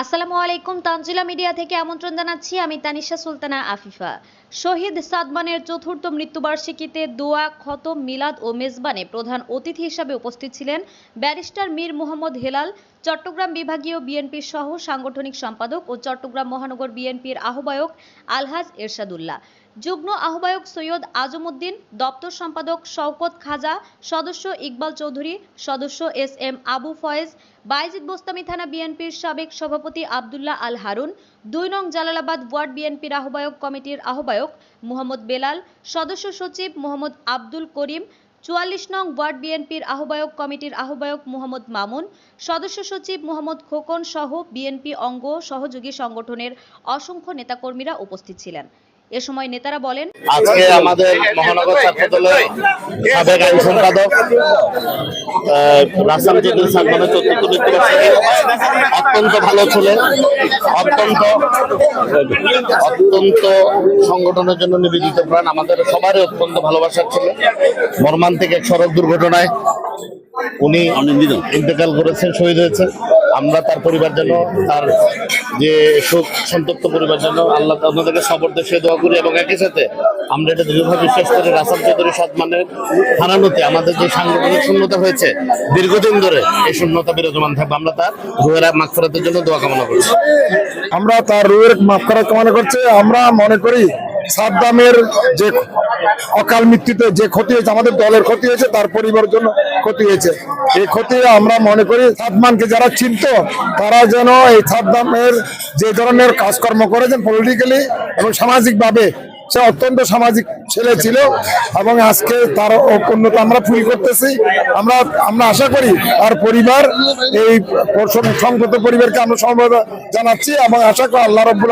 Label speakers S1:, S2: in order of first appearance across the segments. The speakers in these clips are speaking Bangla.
S1: আসসালামু আলাইকুম তানজিলা মিডিয়া থেকে আমন্ত্রণ জানাচ্ছি। আমি তানিশা সুলতানা আফিফা। শহীদ সাদমানের চতুর্থ মৃত্যুবার্ষিকীতে দোয়া খতম মিলাদ ও মেজবানে প্রধান অতিথি হিসাবে উপস্থিত ছিলেন ব্যারিস্টার মীর মোহাম্মদ হেলাল, চট্টগ্রাম বিভাগীয় বিএনপির সহ সাংগঠনিক সম্পাদক ও চট্টগ্রাম মহানগর বিএনপির আহ্বায়ক আলহাজ এরশাদুল্লাহ। যুগ্ম আহ্বায়ক সৈয়দ আজমউদ্দিন দপ্তর সম্পাদক শওকত খাজা, সদস্য ইকবাল চৌধুরী, সদস্য এস এম আবু ফয়েজ, বাইজিদ বোস্তামি থানা বিএনপির সাবেক সভাপতি আবদুল্লাহ আল হারুন দুই নং জালালাবাদ ওয়ার্ড বিএনপির আহ্বায়ক কমিটির আহ্বায়ক মোহাম্মদ বেলাল, সদস্য সচিব মোহাম্মদ আব্দুল করিম, চুয়াল্লিশ নং ওয়ার্ড বিএনপির আহ্বায়ক কমিটির আহ্বায়ক মোহাম্মদ মামুন, সদস্য সচিব মোহাম্মদ খোকন সহ বিএনপি অঙ্গ সহযোগী সংগঠনের অসংখ্য নেতাকর্মীরা উপস্থিত ছিলেন। এ সময় নেতারা বলেন,
S2: আজকে আমাদের মহানগর ছাত্র সম্পাদক অত্যন্ত ভালো ছিলেন অত্যন্ত অত্যন্ত সংগঠনের জন্য নিবেদিত প্রাণ। আমাদের সবারই অত্যন্ত ভালোবাসার ছেলে। মর্মান্তিক এক সড়ক দুর্ঘটনায় উনি ইন্তেকাল করেছেন শহীদ হয়েছেন। আমরা তার পরিবার জন্য, তার যে সুখ, সন্তপ্ত পরিবার জন্য আল্লাহ আপনাদেরকে সবর দেশে দোয়া করি এবং একই সাথে আমরা এটা দৃঢ়ভাবে বিশ্বাস করি রাসাল চৌধুরী সাতমানের হারানোতে আমাদের যে সাংগঠনিক শূন্যতা হয়েছে, দীর্ঘদিন ধরে এই শূন্যতা বিরাজমান থাকবে, আমরা তার রুহের মাগফিরাতের জন্য দোয়া কামনা করছি।
S3: আমরা তার রুয়ের মাফ করার কামনা করছি। আমরা মনে করি সাদ্দামের যে অকাল মৃত্যুতে যে ক্ষতি হয়েছে, আমাদের দলের ক্ষতি হয়েছে, তার পরিবারের জন্য ক্ষতি হয়েছে। এই ক্ষতি আমরা মনে করি সাদমানকে যারা চিনত, তারা যেন এই সাদ্দামের যে ধরনের কাজকর্ম করেছেন পলিটিক্যালি এবং সামাজিকভাবে, সে অত্যন্ত সামাজিক ছেলে ছিল এবং আজকে তার অপূর্ণতা আমরা ফিল করতেছি। আমরা আমরা আশা করি তার পরিবার, এই সংগত পরিবারকে আমরা সমবেদনা জানাচ্ছি এবং আশা করি আল্লাহ রব্বুল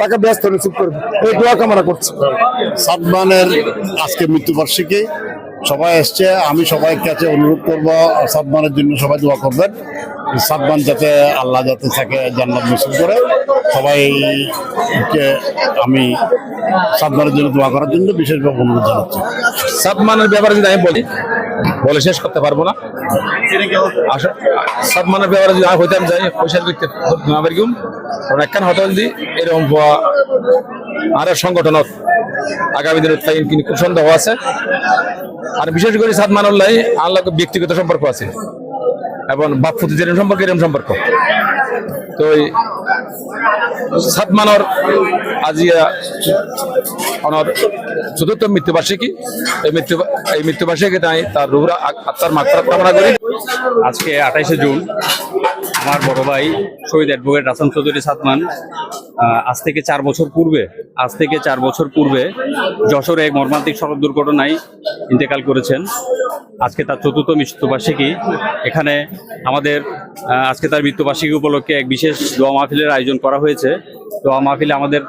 S3: তাকে ব্যস্ত রিসিভ করবে। এই দোয়া কামনা করছি।
S2: সাদমানের আজকে মৃত্যুবার্ষিকী সবাই এসছে, আমি সবাই কাছে অনুরোধ করব সাদমানের জন্য সবাই দোয়া করবেন। সাদমান যাতে আল্লাহ যাতে তাকে জান্নাত নসিব করে। সবাইকে আমি সাদমানের জন্য দোয়া করার জন্য বিশেষভাবে অনুরোধ জানাচ্ছি।
S4: সাদমানের ব্যাপারে যদি আমি বলি, বলে শেষ করতে পারব না। আসলে সাদমানের ব্যাপারে যদি আমি হইতাম যাই পয়সার দিকতে না পারিম কারণ একখান হতে যদি এরকম হওয়া সংগঠনত আগামী দিনে তাই কিন্তু খুব সন্দেহ আছে। আর বিশেষ করে সাদমানুল্লাহ আল্লাহ ব্যক্তিগত সম্পর্ক আছে। এবং বাপুতি যেরকম সম্পর্ক এরকম সম্পর্ক। তো সাদমানর আজিয়া অনর চতুর্থ মৃত্যুবার্ষিকী, এই মৃত্যু এই মৃত্যুবার্ষিকী তাই তার রুহরা আত্মার মাত্রা কামনা করি।
S5: আজকে আঠাইশে জুন আমার বড় ভাই শহীদ অ্যাডভোকেট রাসান চৌধুরী সাতমান আজ থেকে চার বছর পূর্বে আজ থেকে চার বছর পূর্বে যশোরে এক মর্মান্তিক সড়ক দুর্ঘটনায় ইন্তেকাল করেছেন। আজকে তার চতুর্থ মৃত্যুবার্ষিকী। এখানে আমাদের আজকে তার মৃত্যুবার্ষিকী উপলক্ষে এক বিশেষ দোয়া মাহফিলের আয়োজন করা হয়েছে। দোয়া মাহফিলে আমাদের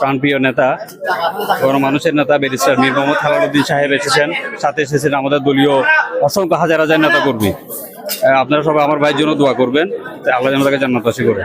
S5: প্রাণপ্রিয় নেতা গণমানুষের নেতা ব্যারিস্টার মীর মোহাম্মদ খালালুদ্দিন সাহেব এসেছেন। সাথে এসেছেন আমাদের দলীয় অসংখ্য হাজার হাজার নেতা কর্মী আহ, আপনারা সবাই আমার ভাইয়ের জন্য দোয়া করবেন। আল্লাহ যেন তাকে জান্নাত বাসী করে।